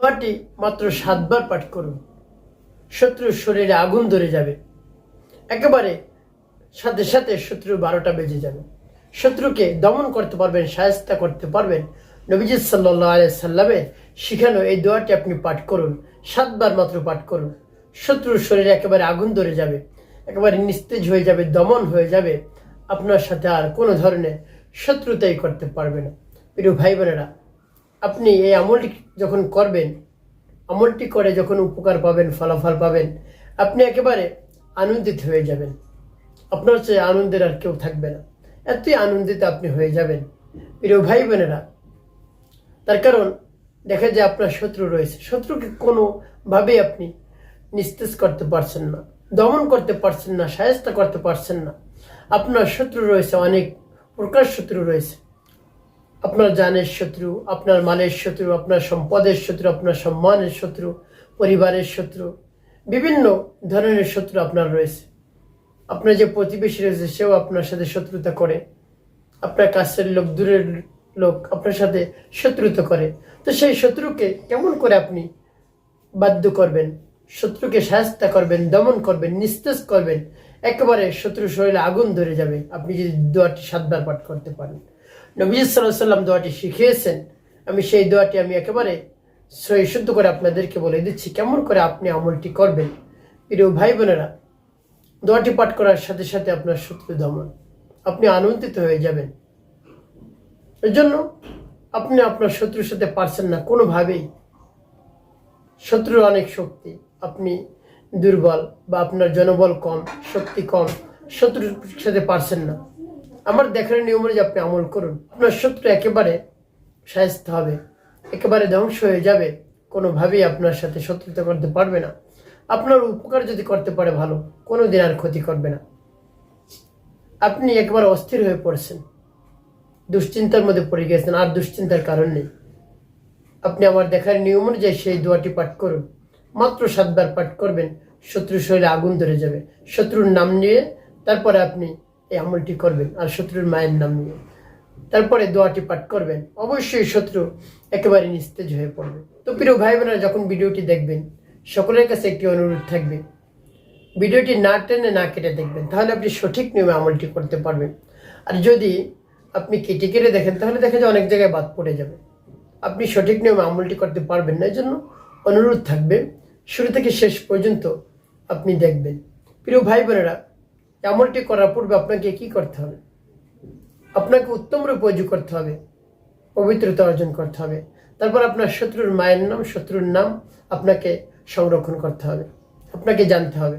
দোয়াটি মাত্র সাতবার পাঠ করুন। শত্রুর শরীরে আগুন ধরে যাবে। একেবারে সাথে সাথে শত্রু বারোটা বেজে যাবে। শত্রুকে দমন করতে পারবেন, সায়স্তা করতে পারবেন। নবীজি সাল্লাহ আলিয়া সাল্লামের শিখানো এই দোয়াটি আপনি পাঠ করুন। সাতবার মাত্র পাঠ করুন। শত্রুর শরীরে একেবারে আগুন ধরে যাবে। একেবারে নিস্তেজ হয়ে যাবে, দমন হয়ে যাবে। আপনার সাথে আর কোনো ধরনের শত্রুতাই করতে পারবে না। প্রিয় ভাই বোনেরা আপনি এই আমলটি যখন করবেন, আমলটি করে যখন উপকার পাবেন, ফলাফল পাবেন, আপনি একেবারে আনন্দিত হয়ে যাবেন। আপনার চেয়ে আনন্দের আর কেউ থাকবে না। এতই আনন্দিত আপনি হয়ে যাবেন। প্রিয় ভাই বোনেরা, তার কারণ দেখা যায় আপনার শত্রু রয়েছে। শত্রুকে কোনোভাবেই আপনি নিস্তেজ করতে পারছেন না, দমন করতে পারছেন না, সায়স্ত করতে পারছেন না। আপনার শত্রু রয়েছে, অনেক প্রকার শত্রু রয়েছে। আপনার জানের শত্রু, আপনার মালের শত্রু, আপনার সম্পদের শত্রু, আপনার সম্মানের শত্রু, পরিবারের শত্রু, বিভিন্ন ধরনের শত্রু আপনার রয়েছে। আপনার যে প্রতিবেশী রয়েছে, সেও আপনার সাথে শত্রুতা করে। আপনার কাছের লোক, দূরের লোক আপনার সাথে শত্রুতা করে। তো সেই শত্রুকে কেমন করে আপনি বাধ্য করবেন? শত্রুকে সাহায্য করবেন, দমন করবেন, নিস্তেজ করবেন, একেবারে শত্রু শরীরে আগুন ধরে যাবে। আপনি যদি দোয়াটি সাতবার পাঠ করতে পারেন। সাল্লাহ সাল্লাম দোয়াটি শিখিয়েছেন। আমি সেই দোয়াটি আমি একেবারে সহি শুদ্ধ করে আপনাদেরকে বলে দিচ্ছি, কেমন করে আপনি আমলটি করবেন। প্রিয় ভাই বোনেরা, দোয়াটি পাঠ করার সাথে সাথে আপনার শত্রু দমন, আপনি আনন্দিত হয়ে যাবেন। এর জন্য আপনি আপনার শত্রুর সাথে পারছেন না, কোনোভাবেই। শত্রুর অনেক শক্তি, আপনি দুর্বল বা আপনার জনবল কম, শক্তি কম, শত্রুর সাথে পারছেন না। আমার দেখার নিয়ম অনুযায়ী আপনি আমল করুন। আপনার শত্রু একেবারে সাহায্য হবে, একেবারে ধ্বংস হয়ে যাবে। কোনোভাবেই আপনার সাথে শত্রুতা করতে পারবে না। আপনার উপকার যদি করতে পারে ভালো কোনো দিন আর ক্ষতি করবে না। আপনি একবার অস্থির হয়ে পড়ছেন, দুশ্চিন্তার মধ্যে পড়ে গেছেন, আর দুশ্চিন্তার কারণ নেই। আপনি আমার দেখার নিয়ম অনুযায়ী সেই দোয়াটি পাঠ করুন। মাত্র সাতবার পাঠ করবেন শত্রু শরীরে আগুন ধরে যাবে। শত্রুর নাম নিয়ে তারপরে আপনি এই আমলটি করবেন আর শত্রুর মায়ের নাম নিয়ে। তারপরে দোয়াটি পাঠ করবেন। অবশ্যই শত্রু একেবারে নিস্তেজ হয়ে পড়বে। তো প্রিয় ভাই বোনেরা যখন ভিডিওটি দেখবেন, সকলের কাছে একটি অনুরোধ থাকবে। ভিডিওটি না টেনে না কেটে দেখবেন, তাহলে আপনি সঠিক নিয়মে আমলটি করতে পারবেন। আর যদি আপনি কেটে কেটে দেখেন, তাহলে দেখা যায় অনেক জায়গায় বাদ পড়ে যাবে। আপনি সঠিক নিয়মে আমলটি করতে পারবেন না এই জন্য অনুরোধ থাকবে, শুরু থেকে শেষ পর্যন্ত আপনি দেখবেন। প্রিয় ভাই বোনেরা এই আমলটি করার পূর্বে আপনাকে কি করতে হবে? আপনাকে উত্তম রূপে অজু করতে হবে, পবিত্রতা অর্জন করতে হবে। তারপর আপনার শত্রুর মায়ের নাম, শত্রুর নাম আপনাকে সংরক্ষণ করতে হবে, আপনাকে জানতে হবে।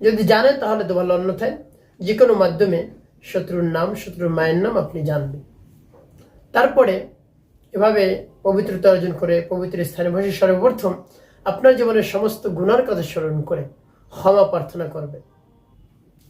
যদি জানেন তাহলে তো ভালো, অন্যথায় যে কোনো মাধ্যমে শত্রুর নাম, শত্রুর মায়ের নাম আপনি জানবেন। তারপরে এভাবে পবিত্রতা অর্জন করে, পবিত্র স্থানে বসে সর্বপ্রথম আপনার জীবনের সমস্ত গুণার কথা স্মরণ করে ক্ষমা প্রার্থনা করবে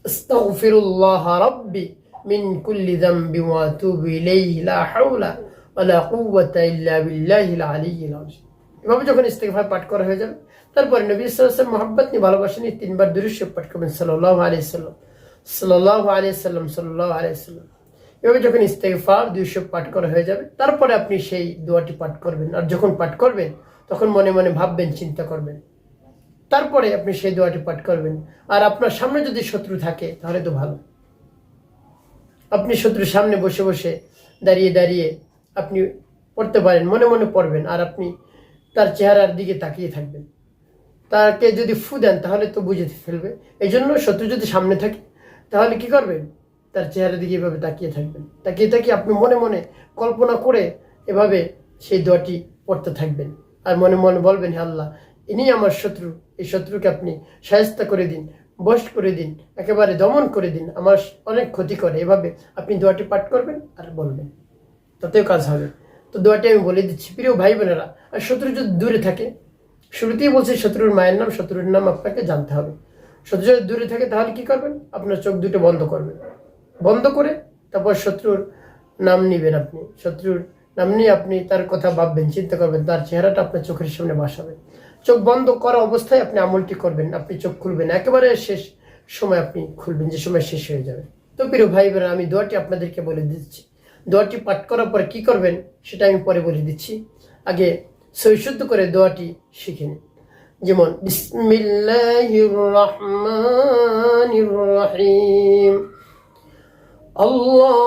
আস্তাগফিরুল্লাহ রাব্বি মিন কুল্লি যামবি ওয়া আতুবু ইলাইহি, লা হাওলা ওয়ালা কুওয়াতা ইল্লা বিল্লাহিল আলিয়্যিল আযীম। এভাবে যখন ইস্তেগফার পাঠ করা হয়ে যাবে, তারপরে নবী আলাইহি মহব্বত নিয়ে ভালোবাসা নিয়ে তিনবার দুরূদ পাঠ করবেন সাল্লাম সাল্লাল্লাহু আলাইহি সাল্লাম সাল্লাল্লাহু আলাইহি সাল্লাম এভাবে যখন ইস্তেগফার দুইশো পাঠ করা হয়ে যাবে, তারপরে আপনি সেই দোয়াটি পাঠ করবেন। আর যখন পাঠ করবেন, তখন মনে মনে ভাববেন, চিন্তা করবেন তারপরে আপনি সেই দোয়াটি পাঠ করবেন। আর আপনার সামনে যদি শত্রু থাকে, তাহলে তো ভালো। আপনি শত্রুর সামনে বসে বসে দাঁড়িয়ে দাঁড়িয়ে আপনি পড়তে পারেন, মনে মনে পড়বেন, আর আপনি তার চেহারার দিকে তাকিয়ে থাকবেন। তাকে যদি ফু দেন, তাহলে তো বুঝে ফেলবে। এই জন্য শত্রু যদি সামনে থাকে, তাহলে কি করবেন? তার চেহারার দিকে এভাবে তাকিয়ে থাকবেন। তাকিয়ে তাকিয়ে আপনি মনে মনে কল্পনা করে এভাবে সেই দোয়াটি পড়তে থাকবেন। আর মনে মনে বলবেন, হে আল্লাহ ইনি আমার শত্রু। এই শত্রুকে আপনি সাহায্য করে দিন, বশ করে দিন, একেবারে দমন করে দিন। আমার অনেক ক্ষতি করে। এভাবে আপনি দোয়াটি পাঠ করবেন আর বলবেন। তাতেও কাজ হবে। তো দোয়াটি আমি বলে দিচ্ছি। প্রিয় ভাই বোনেরা আর শত্রু যদি দূরে থাকে, শুরুতেই বলছি শত্রুর মায়ের নাম, শত্রুর নাম আপনাকে জানতে হবে। শত্রু যদি দূরে থাকে, তাহলে কি করবেন? আপনার চোখ দুটো বন্ধ করবেন। বন্ধ করে তারপর শত্রুর নাম নিবেন আপনি। শত্রুর নাম নিয়ে আপনি তার কথা ভাববেন, চিন্তা করবেন, তার চেহারাটা আপনার চোখের সামনে বাসাবেন। চোখ বন্ধ করা অবস্থায় আপনি আমলটি করবেন আপনি চোখ খুলবেন একেবারে শেষ সময় আপনি খুলবেন যে সময় শেষ হয়ে যাবে তো প্রিয় ভাই বোনেরা আমি দোয়াটি আপনাদেরকে বলে দিচ্ছি দোয়াটি পাঠ করার পরে কি করবেন সেটা আমি পরে বলে দিচ্ছি আগে সৈশুদ্ধ করে দোয়াটি শিখে নিন যেমন বিসমিল্লাহির রহমানির রহিম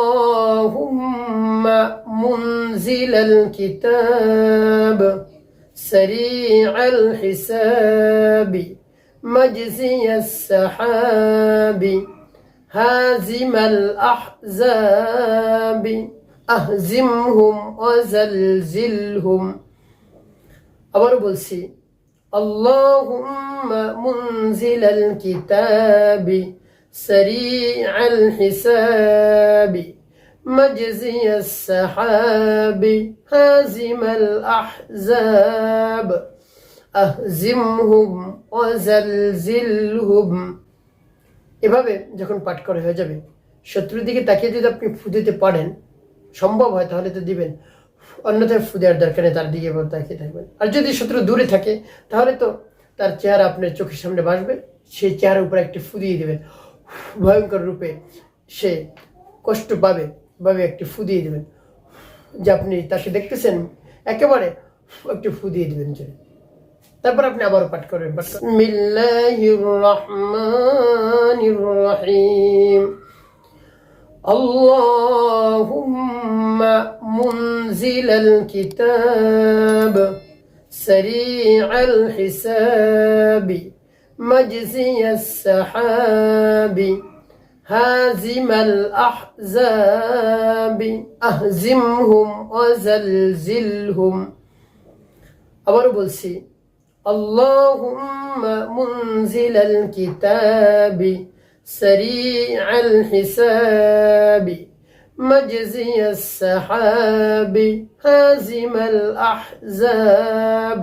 اللهم منزل الكتاب سريع الحساب مجزي السحاب هازم الأحزاب أهزمهم وزلزلهم আবারও বলছি اللهم منزل الكتاب سريع الحساب مجزي السحاب هازم الأحزاب أهزمهم وزلزلهم এভাবে যখন পাঠ করা হয়ে যাবে শত্রুর দিকে তাকিয়ে যদি আপনি ফু দিতে পারেন সম্ভব হয় তাহলে তো দিবেন অন্যথায় ফু দেওয়ার দরকার নেই তার দিকে এভাবে তাকিয়ে থাকবেন আর যদি শত্রু দূরে থাকে তাহলে তো তার চেহারা আপনার চোখের সামনে বাসবে সেই চেহারার উপরে একটি ফু দিয়ে দেবেন ভয়ঙ্কর রূপে সে কষ্ট পাবে ভাবে একটি ফু দিয়ে দেবেন যে আপনি তাকে দেখতেছেন একেবারে একটি ফু দিয়ে দেবেন যে তারপর আপনি আবারও পাঠ করবেন পাঠ করবেন বিল্লাহির রহমানির রহিম اللهم منزل الكتاب سريع الحساب مجزي السحاب هازم الأحزاب أهزمهم وزلزلهم. أبرو بلسي اللهم منزل الكتاب سريع الحساب مجزي السحاب هازم الأحزاب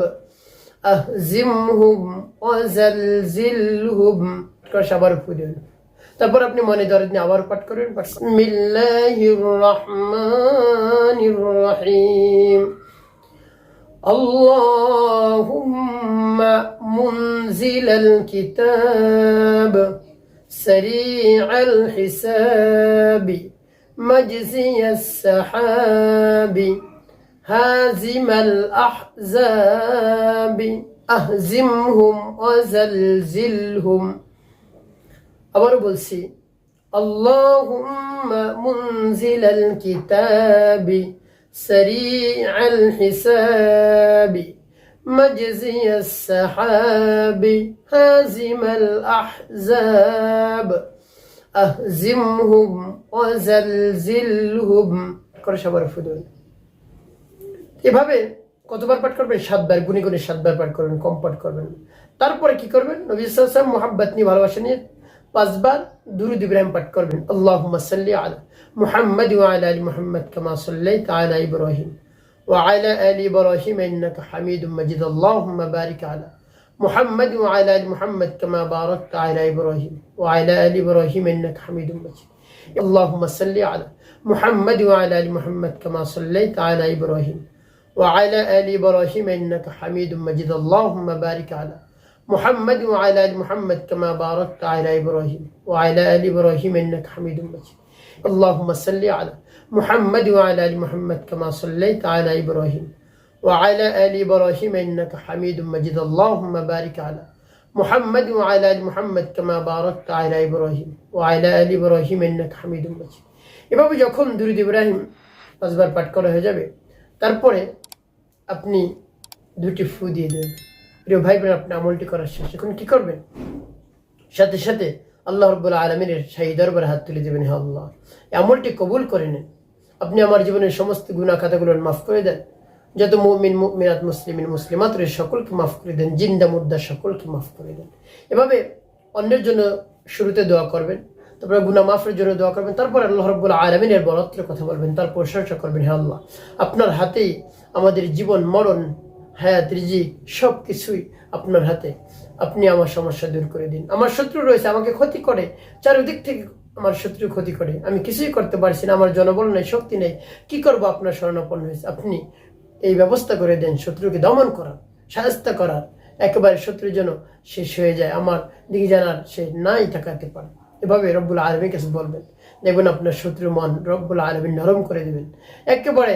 أهزمهم وزلزلهم كشبر فدون তারপর আপনি মনে ধরে নিয়ে আবার পাঠ করেন পাঠ মিল্লাহির রহমানির রহিম اللهم منزل الكتاب سريع الحساب مجزي السحاب هازم الأحزاب أهزمهم وزلزلهم আবারও বলছি اللهم منزل الكتاب سريع الحساب مجزي السحاب هازم الأحزاب أهزمهم وزلزلهم করে সবার ফুদুন এভাবে কতবার পাঠ করবেন সাতবার গুণে গুণে সাতবার পাঠ করবেন কম পাঠ করবেন তারপরে কি করবেন নবী সাল্লাম মোহাব্বত নিয়ে ভালোবাসা নিয়ে পাঁচবার দুরুদ ইব্রাহিম পাঠ করবেন আল্লাহুম্মা সাল্লি আলা মুহাম্মদ ওয়া আলা আলি মুহাম্মদ কামা সাল্লাইতা আলা ইব্রাহিম وعلى آل إبراهيم إنك حميد مجيد اللهم بارك على محمد وعلى آل محمد كما باركت على إبراهيم وعلى آل إبراهيم إنك حميد مجيد اللهم صل على محمد وعلى آل محمد كما صليت على إبراهيم وعلى آل إبراهيم إنك حميد مجيد اللهم بارك على محمد وعلى آل محمد كما باركت على إبراهيم وعلى آل إبراهيم إنك حميد مجيد اللهم صل على محمد وعلى آل محمد كما صليت على إبراهيم وعلى آل إبراهيم إنك حميد مجيد اللهم بارك على محمد وعلى آل محمد كما باركت على إبراهيم وعلى آل إبراهيم إنك حميد مجيد এভাবে যখন দুরুদ ইব্রাহিম পাঁচবার পাঠ করা হয়ে যাবে তারপরে আপনি দুটি ফু দিয়ে দেবেন প্রিয় ভাই বোন, আপনি আমলটি করার শেষ এখন কি করবেন? সাথে সাথে আল্লাহ রব্বুল আলমিনের শাহী দরবার হাত তুলে দেবেন, হে আল্লাহ। আমলটি কবুল করে নেন। আপনি আমার জীবনের সমস্ত গুণা খাতাগুলো মাফ করে দেন। যত মুমিন, মুমিনাত মুসলিমিন মুসলিমাত রয়েছে, সকলকে মাফ করে দেন। জিন্দা মুদ্দা সকলকে মাফ করে দেন। এভাবে অন্যের জন্য শুরুতে দোয়া করবেন, তারপরে গুনা মাফের জন্য দোয়া করবেন, তারপর আল্লাহ রব্বুল আলমিনের বরত্বের কথা বলবেন, তার প্রশংসা করবেন, হে আল্লাহ। আপনার হাতেই আমাদের জীবন মরণ হায়াত রিজিক সব কিছুই আপনার হাতে। আপনি আমার সমস্যা দূর করে দিন। আমার শত্রু রয়েছে, আমাকে ক্ষতি করে। চারিদিক থেকে আমার শত্রু ক্ষতি করে। আমি কিছুই করতে পারছি না, আমার জনবল নেই, শক্তি নেই। কি করব আপনার স্মরণাপন্ন হয়েছে? আপনি এই ব্যবস্থা করে দেন, শত্রুকে দমন করার, সাহায্য করার। একেবারে শত্রু যেন শেষ হয়ে যায়, আমার দিকে জানার সে নাই তাকাতে পারে। এভাবে রব্বুল আলমীর কাছে বলবেন। দেখবেন আপনার শত্রু মন রব্বুল আলমী নরম করে দেবেন। একেবারে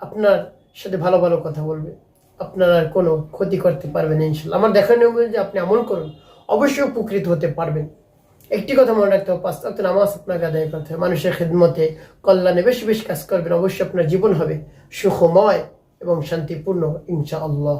আপনার সাথে ভালো ভালো কথা বলবে। আপনার আর কোনো ক্ষতি করতে পারবেন ইনশাল্লাহ। আমার দেখানো যে আপনি আমল করুন। অবশ্যই উপকৃত হতে পারবেন। একটি কথা মনে রাখতে হবে পাঁচ তো নামাজ আপনাকে আদায় করতে হবে। মানুষের খেদমতে কল্যাণে বেশি বেশি কাজ করবেন, অবশ্যই আপনার জীবন হবে সুখময় এবং শান্তিপূর্ণ, ইনশাআল্লাহ।